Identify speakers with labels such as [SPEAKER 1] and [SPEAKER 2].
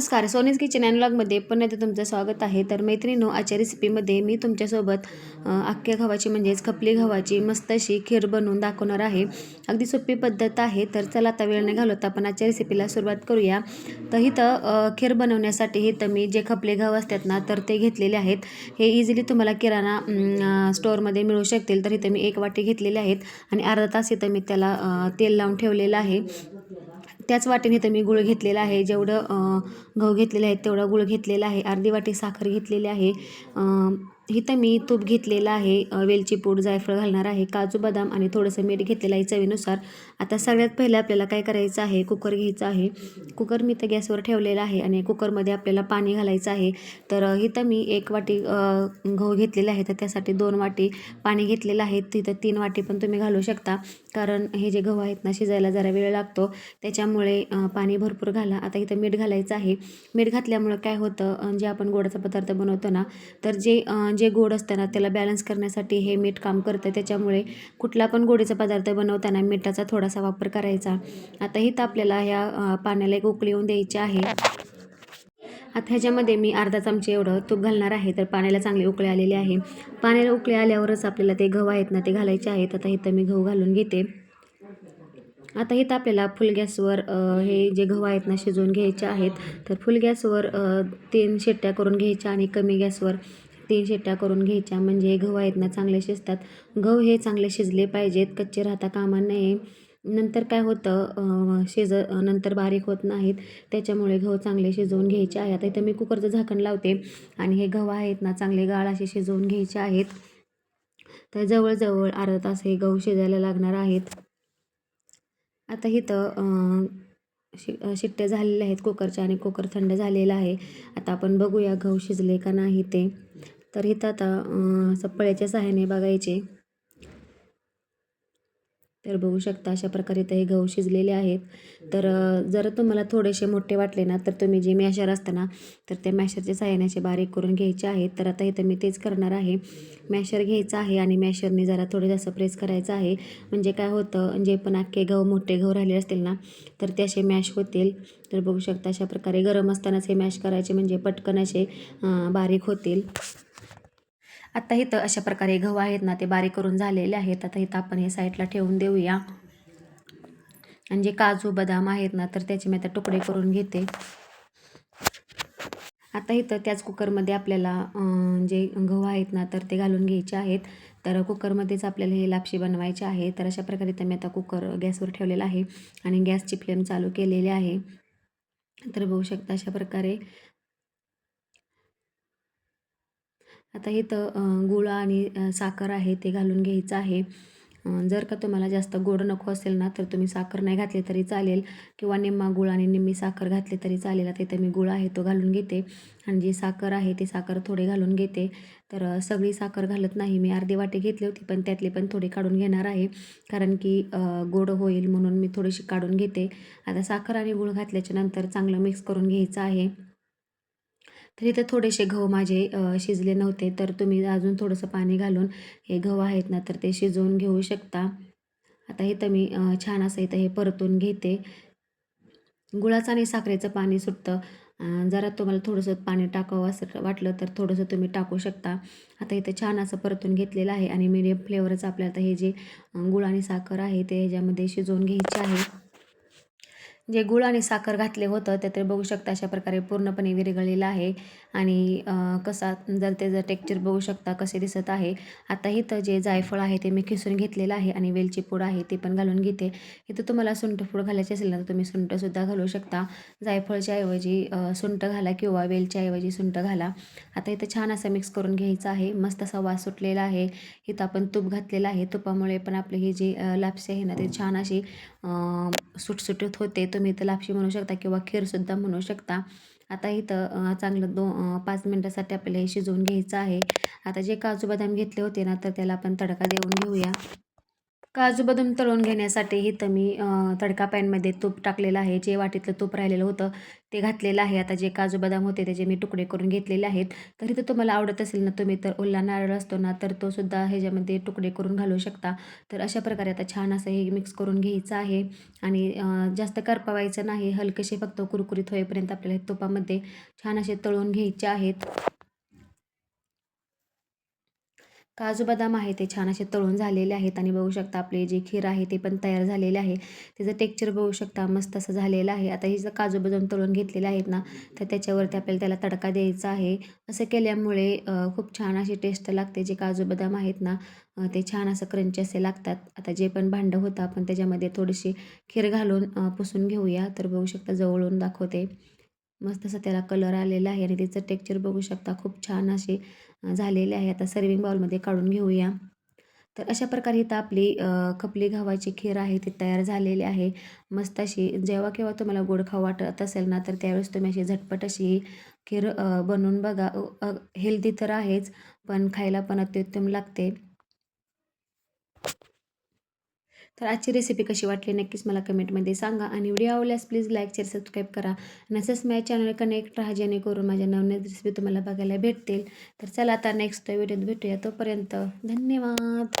[SPEAKER 1] नमस्कार सोनीज kitchen and ब्लॉगमध्ये पुन्हा एकदा तुमचं स्वागत आहे. तर मैत्रिणीनो आजच्या रेसिपीमध्ये मी तुमच्यासोबत अख्ख्या गव्हाची म्हणजेच खपली गव्हाची मस्त अशी खीर बनवून दाखवणार आहे. अगदी सोपी पद्धत आहे तर चला आता वेळ नाही घालवता आपण आजच्या रेसिपीला सुरुवात करूया. तर इथं खीर बनवण्यासाठी इथं मी जे खपले गव्ह असतात ना तर ते घेतलेले आहेत. हे इझिली तुम्हाला किराणा स्टोअरमध्ये मिळू शकतील. तर इथं मी एक वाटी घेतलेले आहेत आणि अर्धा तास इथं मी त्याला तेल लावून ठेवलेलं आहे. त्याच वाटीने तर मी गुळ घेतलेला आहे. जेवढं गहू घेतलेले आहेत तेवढं गुळ घेतलेला आहे. अर्धी वाटी साखर घेतलेली आहे. इथं मी तूप घेतलेलं आहे वेलची पूड जायफळ घालणार आहे काजू बदाम आणि थोडंसं मीठ घेतलेलं आहे चवीनुसार. आता सगळ्यात पहिलं आपल्याला काय करायचं आहे कुकर घ्यायचं आहे. कुकर मी तर गॅसवर ठेवलेला आहे आणि कुकरमध्ये आपल्याला पाणी घालायचं आहे. तर इथं मी एक वाटी गहू घेतलेला आहे तर त्यासाठी दोन वाटी पाणी घेतलेलं आहे. तिथं तीन वाटी पण तुम्ही घालू शकता. कारण हे जे गहू आहेत ना शिजायला जरा वेळ लागतो. त्याच्यामुळे पाणी भरपूर घाला. आता इथं मीठ घालायचं आहे. मीठ घातल्यामुळं काय होतं जे आपण गोडाचा पदार्थ बनवतो ना तर जे जे गोड असतं ना त्याला बॅलन्स करण्यासाठी हे मीठ काम करतं. त्याच्यामुळे कुठला पण गोडीचा पदार्थ बनवताना मिठाचा थोडासा वापर करायचा. आता हिथं आपल्याला ह्या पाण्याला एक उकळी येऊन द्यायची आहे. आता ह्याच्यामध्ये मी अर्धा चमचे एवढं तूप घालणार आहे तर पाण्याला चांगली उकळी आलेली आहे. पाण्याला उकळे आल्यावरच आपल्याला ते गहू आहेत ना ते घालायचे आहेत. आता इथं मी गहू घालून घेते. आता इथं आपल्याला फुल गॅसवर हे जे गहू आहेत ना शिजवून घ्यायचे आहेत. तर फुल गॅसवर तीन शेट्ट्या करून घ्यायच्या आणि कमी गॅसवर तीन शिट्ट्या करून घ्यायच्या. म्हणजे गहू आहेत ना चांगले शिजतात. गहू हे चांगले शिजले पाहिजेत कच्चे राहता कामा नये. नंतर काय होतं शिज नंतर बारीक होत नाहीत. त्याच्यामुळे गहू चांगले शिजवून घ्यायचे आहे आता इथं मी कुकरचं झाकण लावते. आणि हे गहू आहेत ना चांगले गाळ असे शिजवून घ्यायचे आहेत. तर जवळजवळ अर्धा तास हे गहू शिजायला लागणार आहेत. आता इथं शि शिट्ट्या झालेल्या आहेत कुकरच्या आणि कुकर थंड झालेला आहे. आता आपण बघूया गहू शिजले का नाही ते. तर इथं आता अं, चप्पळ्याच्या सहाय्याने बघायचे. तर बघू शकता अशा प्रकारे ते गहू शिजलेले आहेत. तर जर तुम्हाला थोडेसे मोठे वाटले ना तर तुम्ही जे मॅशर असतं ना तर त्या मॅशरच्या सहाय्याने असे बारीक करून घ्यायचे आहेत. तर आता इथं मी तेच करणार आहे. मॅशर घ्यायचं आहे आणि मॅशरने जरा थोडं जास्त प्रेस करायचं आहे. म्हणजे काय होतं जे पण अख्खे गहू मोठे गहू राहिले असतील ना तर ते असे मॅश होतील. तर बघू शकता अशा प्रकारे गरम असतानाच हे मॅश करायचे म्हणजे पटकन असे बारीक होतील. आता इथं अशा प्रकारे गहू आहेत ना ते बारीक करून झालेले आहेत. आता इथं आपण हे साईडला ठेवून देऊया. आणि जे काजू बदाम आहेत ना तर त्याचे मी आता तुकडे करून घेते. आता इथं त्याच कुकरमध्ये आपल्याला जे गहू आहेत ना तर ते घालून घ्यायचे आहेत. तर कुकरमध्येच आपल्याला हे लापशी बनवायचे आहे. तर अशा प्रकारे तर मी आता कुकर गॅसवर ठेवलेला आहे आणि गॅसची फ्लेम चालू केलेली आहे. तर बघू शकता अशा प्रकारे आता इथं गुळ आणि साखर आहे ते घालून घ्यायचं आहे. जर का तुम्हाला जास्त गोड नको असेल ना तर तुम्ही साखर नाही घातली तरी चालेल. किंवा निम्मा गुळ आणि निम्मी साखर घातली तरी चालेल. आता इथं मी गुळ आहे तो घालून घेते. आणि जी साखर आहे ती साखर थोडी घालून घेते. तर सगळी साखर घालत नाही. मी अर्धी वाटी घेतली होती पण त्यातली पण थोडी काढून घेणार आहे. कारण की गोड होईल म्हणून मी थोडीशी काढून घेते. आता साखर आणि गुळ घातल्याच्या नंतर चांगलं मिक्स करून घ्यायचं आहे. तर इथं थोडेसे गहू माझे शिजले नव्हते. तर तुम्ही अजून थोडंसं पाणी घालून हे गहू आहेत ना तर ते शिजवून घेऊ शकता. आता इथं मी छान असं इथं हे परतून घेते. गुळाचं आणि साखरेचं पाणी सुटतं. जरा तुम्हाला थोडंसं पाणी टाकावं असं वाटलं तर थोडंसं तुम्ही टाकू शकता. आता इथं छान असं परतून घेतलेलं आहे आणि मीडियम फ्लेवरच आपल्याला आता हे जे गुळ आणि साखर आहे ते ह्याच्यामध्ये शिजवून घ्यायचे आहे. जे गुळ आणि साखर घातले होतं ते ते बघू शकता अशा प्रकारे पूर्णपणे विरघळलेलं आहे. आणि कसा जर त्याचं टेक्चर बघू शकता कसे दिसत आहे. आता इथं जे जायफळ आहे ते मी खिसून घेतलेलं आहे आणि वेलची पूड आहे ते पण घालून घेते. इथं तुम्हाला सुंठ पूड घालायची असेल ना तर तुम्ही सुंठसुद्धा घालू शकता. जायफळच्या ऐवजी सुंठ घाला किंवा वेलच्या ऐवजी सुंठ घाला. आता इथं छान असं मिक्स करून घ्यायचं आहे. मस्त असा वास सुटलेला आहे. इथं आपण तूप घातलेलं आहे. तुपामुळे पण आपली ही जी लापसी आहे ना ते छान अशी सुटसुटीत होते तुम्ही इथं लापशी म्हणू शकता किंवा खीरसुद्धा म्हणू शकता. आता इथं चांगलं दो पाच मिनटासाठी आपल्याला हे शिजवून घ्यायचं आहे. आता जे काजू बदाम घेतले होते ना तर त्याला आपण तडका देऊन घेऊया. काजू बदाम तळून घेण्यासाठी इथं मी तडका पॅनमध्ये तूप टाकलेलं आहे. जे वाटीतलं तूप राहिलेलं होतं ते घातलेलं आहे. आता जे काजू बदाम होते त्याचे मी तुकडे करून घेतलेले आहेत. तर इथं तुम्हाला आवडत असेल ना तुम्ही तर ओला नारळ असतो ना तर तो सुद्धा ह्याच्यामध्ये तुकडे करून घालू शकता. तर अशा प्रकारे आता छान असं हे मिक्स करून घ्यायचं आहे. आणि जास्त करपवायचं नाही. हलकेसे फक्त कुरकुरीत होईपर्यंत आपल्याला तुपामध्ये छान असे तळून घ्यायचे आहेत. काजू बदाम आहे ते छान असे तळून झालेले आहेत आणि बघू शकता आपले जे खीर आहे ते पण तयार झालेले आहे. त्याचं टेक्चर बघू शकता मस्त असं झालेलं आहे. आता हे जर काजू बदाम तळून घेतलेले आहेत ना तर त्याच्यावरती आपल्याला त्याला तडका द्यायचा आहे. असं केल्यामुळे खूप छान अशी टेस्ट लागते. जे काजू बदाम आहेत ना ते छान असं क्रंची असे लागतात. आता जे पण भांडं होतं आपण त्याच्यामध्ये थोडीशी खीर घालून पुसून घेऊया. तर बघू शकता जवळून दाखवते. मस्त असं त्याला कलर आलेला आहे आणि त्याचं टेक्चर बघू शकता. खूप छान असे झालेले आहे. आता सर्विंग बाउलमध्ये काढून घेऊया. तर अशा प्रकारे इथं आपली खपली गव्हाची खीर आहे ती तयार झालेली आहे. मस्त अशी जेव्हा केव्हा तुम्हाला गोड खाऊ वाटत असेल ना तर त्यावेळेस तुम्ही अशी झटपट अशी ही खीर बनवून बघा. हेल्दी तर आहेच पण खायला पण अत्युत्तम लागते. तर आजची रेसिपी कशी वाटली नक्कीच मला कमेंटमध्ये सांगा. आणि व्हिडिओ आवडल्यास प्लीज लाईक शेअर सबस्क्राईब करा. आणि असंच माझ्या चॅनल कनेक्ट राहा जेणेकरून माझ्या नवनवीन रेसिपी तुम्हाला बघायला भेटतील. तर चला आता नेक्स्ट व्हिडिओत भेटूया. तोपर्यंत धन्यवाद.